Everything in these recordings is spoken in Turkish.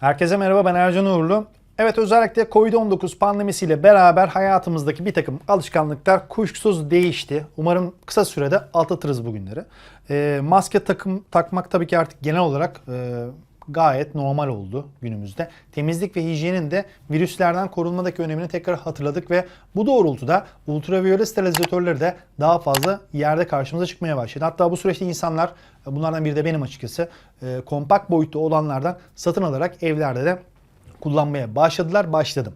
Herkese merhaba ben Ercan Uğurlu. Evet özellikle Covid-19 pandemisiyle beraber hayatımızdaki bir takım alışkanlıklar kuşkusuz değişti. Umarım kısa sürede atlatırız bu günleri. Ee, maske takım takmak tabii ki artık genel olarak e, gayet normal oldu günümüzde. Temizlik ve hijyenin de virüslerden korunmadaki önemini tekrar hatırladık ve bu doğrultuda ultraviyole sterilizatörleri de daha fazla yerde karşımıza çıkmaya başladı. Hatta bu süreçte insanlar bunlardan biri de benim açıkçası e, kompakt boyutta olanlardan satın alarak evlerde de kullanmaya başladılar, başladım.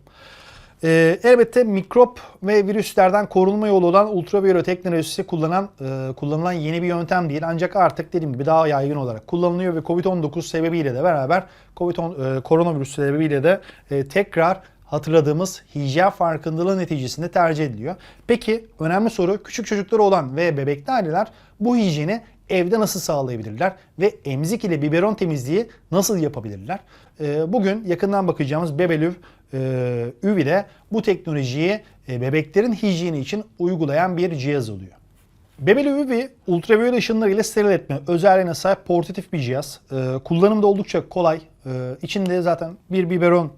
Ee, elbette mikrop ve virüslerden korunma yolu olan ultraviyole teknolojisi kullanan e, kullanılan yeni bir yöntem değil. Ancak artık dediğim gibi daha yaygın olarak kullanılıyor ve Covid-19 sebebiyle de beraber Covid-19 e, koronavirüs sebebiyle de e, tekrar hatırladığımız hijyen farkındalığı neticesinde tercih ediliyor. Peki önemli soru küçük çocukları olan ve bebekli aileler bu hijyeni evde nasıl sağlayabilirler ve emzik ile biberon temizliği nasıl yapabilirler? Ee, Bugün yakından bakacağımız Bebelüv e, Üvi'de bu teknolojiyi e, bebeklerin hijyeni için uygulayan bir cihaz oluyor. Bebeli UV ultraviyole ışınları ile steril etme özelliğine sahip portatif bir cihaz. Ee, kullanımı da oldukça kolay. Ee, içinde zaten bir biberon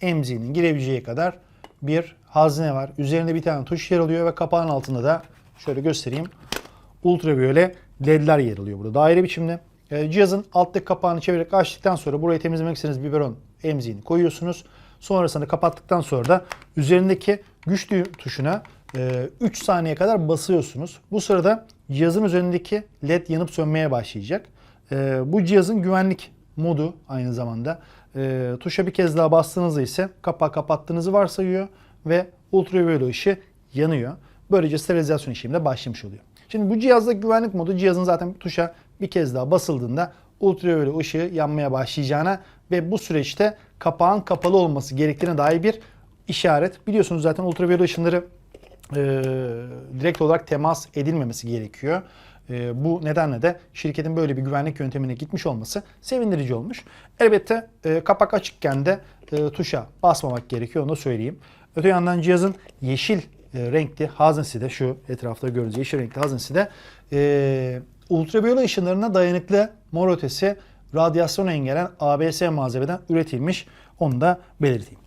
emziğinin girebileceği kadar bir hazne var. Üzerinde bir tane tuş yer alıyor ve kapağın altında da şöyle göstereyim. Ultraviyole ledler yer alıyor burada daire biçimde. Ee, cihazın alttaki kapağını çevirerek açtıktan sonra burayı temizlemek istediğiniz biberon emziğini koyuyorsunuz. Sonrasında kapattıktan sonra da üzerindeki güç tuşuna 3 saniye kadar basıyorsunuz. Bu sırada cihazın üzerindeki led yanıp sönmeye başlayacak. Ee, Bu cihazın güvenlik modu aynı zamanda. Ee, Tuşa bir kez daha bastığınızda ise kapağı kapattığınızı varsayıyor ve ultraviyole ışığı yanıyor. Böylece sterilizasyon işlemi de başlamış oluyor. Şimdi bu cihazda güvenlik modu cihazın zaten tuşa bir kez daha basıldığında ultraviyole ışığı yanmaya başlayacağına ve bu süreçte kapağın kapalı olması gerektiğine dair bir işaret. Biliyorsunuz zaten ultraviyole ışınları e, direkt olarak temas edilmemesi gerekiyor. E, bu nedenle de şirketin böyle bir güvenlik yöntemine gitmiş olması sevindirici olmuş. Elbette e, kapak açıkken de e, tuşa basmamak gerekiyor onu da söyleyeyim. Öte yandan cihazın yeşil e, renkli haznesi de şu etrafta gördüğünüz yeşil renkli haznesi de e, ultraviyole ışınlarına dayanıklı mor ötesi radyasyon engellen ABS malzemeden üretilmiş. Onu da belirteyim.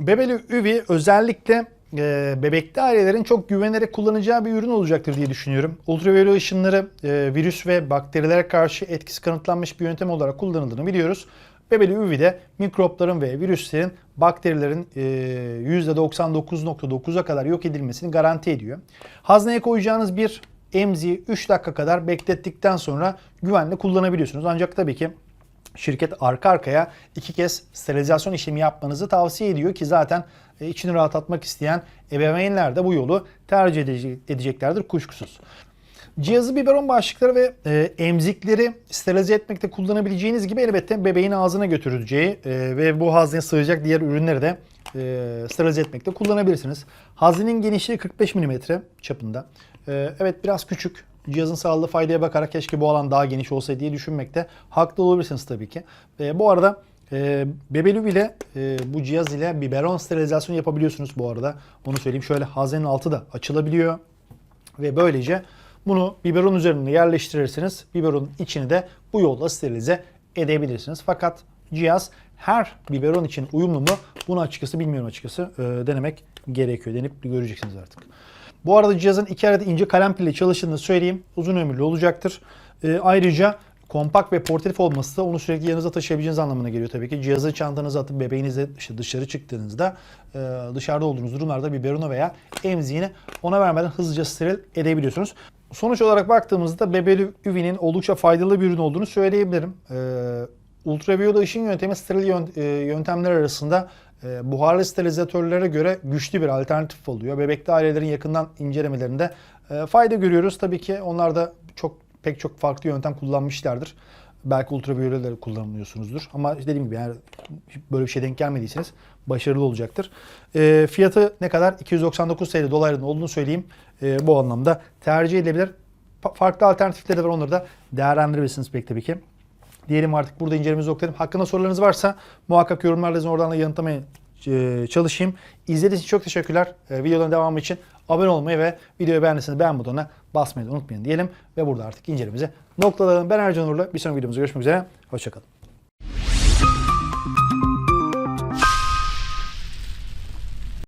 Bebeli Üvi özellikle e, bebekli ailelerin çok güvenerek kullanacağı bir ürün olacaktır diye düşünüyorum. Ultraviyole ışınları e, virüs ve bakterilere karşı etkisi kanıtlanmış bir yöntem olarak kullanıldığını biliyoruz. Bebeli Üvi'de mikropların ve virüslerin bakterilerin e, %99.9'a kadar yok edilmesini garanti ediyor. Hazneye koyacağınız bir emziği 3 dakika kadar beklettikten sonra güvenle kullanabiliyorsunuz. Ancak tabii ki şirket arka arkaya iki kez sterilizasyon işlemi yapmanızı tavsiye ediyor ki zaten e, içini rahatlatmak isteyen ebeveynler de bu yolu tercih edece- edeceklerdir kuşkusuz. Cihazı biberon başlıkları ve e, emzikleri sterilize etmekte kullanabileceğiniz gibi elbette bebeğin ağzına götürüleceği e, ve bu hazneye sığacak diğer ürünleri de e, sterilize etmekte kullanabilirsiniz. Haznenin genişliği 45 mm çapında. E, evet biraz küçük. Cihazın sağladığı faydaya bakarak keşke bu alan daha geniş olsaydı diye düşünmekte haklı olabilirsiniz tabii ki. E, bu arada e, Bebelü ile e, bu cihaz ile biberon sterilizasyonu yapabiliyorsunuz bu arada. Onu söyleyeyim. Şöyle haznenin altı da açılabiliyor. Ve böylece bunu biberon üzerine yerleştirirsiniz. Biberonun içini de bu yolla sterilize edebilirsiniz. Fakat cihaz her biberon için uyumlu mu? Bunu açıkçası bilmiyorum açıkçası. Ee, denemek gerekiyor. Denip göreceksiniz artık. Bu arada cihazın iki adet ince kalem pille çalıştığını söyleyeyim. Uzun ömürlü olacaktır. Ee, ayrıca kompakt ve portatif olması da onu sürekli yanınıza taşıyabileceğiniz anlamına geliyor tabii ki. Cihazı çantanıza atıp bebeğinizle işte dışarı çıktığınızda e, dışarıda olduğunuz durumlarda biberonu veya emziğini ona vermeden hızlıca steril edebiliyorsunuz. Sonuç olarak baktığımızda Bebeli Üvi'nin oldukça faydalı bir ürün olduğunu söyleyebilirim. Ee, ultraviyole ışın yöntemi steril e, yöntemler arasında e, buharlı sterilizatörlere göre güçlü bir alternatif oluyor. Bebekli ailelerin yakından incelemelerinde e, fayda görüyoruz. Tabii ki onlar da çok pek çok farklı yöntem kullanmışlardır. Belki ultraviyoleleri kullanıyorsunuzdur. Ama dediğim gibi yani böyle bir şey denk gelmediyseniz başarılı olacaktır. Fiyatı ne kadar? 299 TL doların olduğunu söyleyeyim. Bu anlamda tercih edilebilir. Fa- farklı alternatifleri de var. Onları da değerlendirebilirsiniz pek tabii ki. Diyelim artık burada incelememizi noktalayalım. Hakkında sorularınız varsa muhakkak yorumlarla yazın. Oradan da yanıtlamaya e, çalışayım. İzlediğiniz için çok teşekkürler. E, videoların devamı için abone olmayı ve videoyu beğendiyseniz beğen butonuna basmayı da unutmayın diyelim. Ve burada artık incelememizi noktalayalım. Ben Ercan Uğurlu. Bir sonraki videomuzda görüşmek üzere. Hoşçakalın.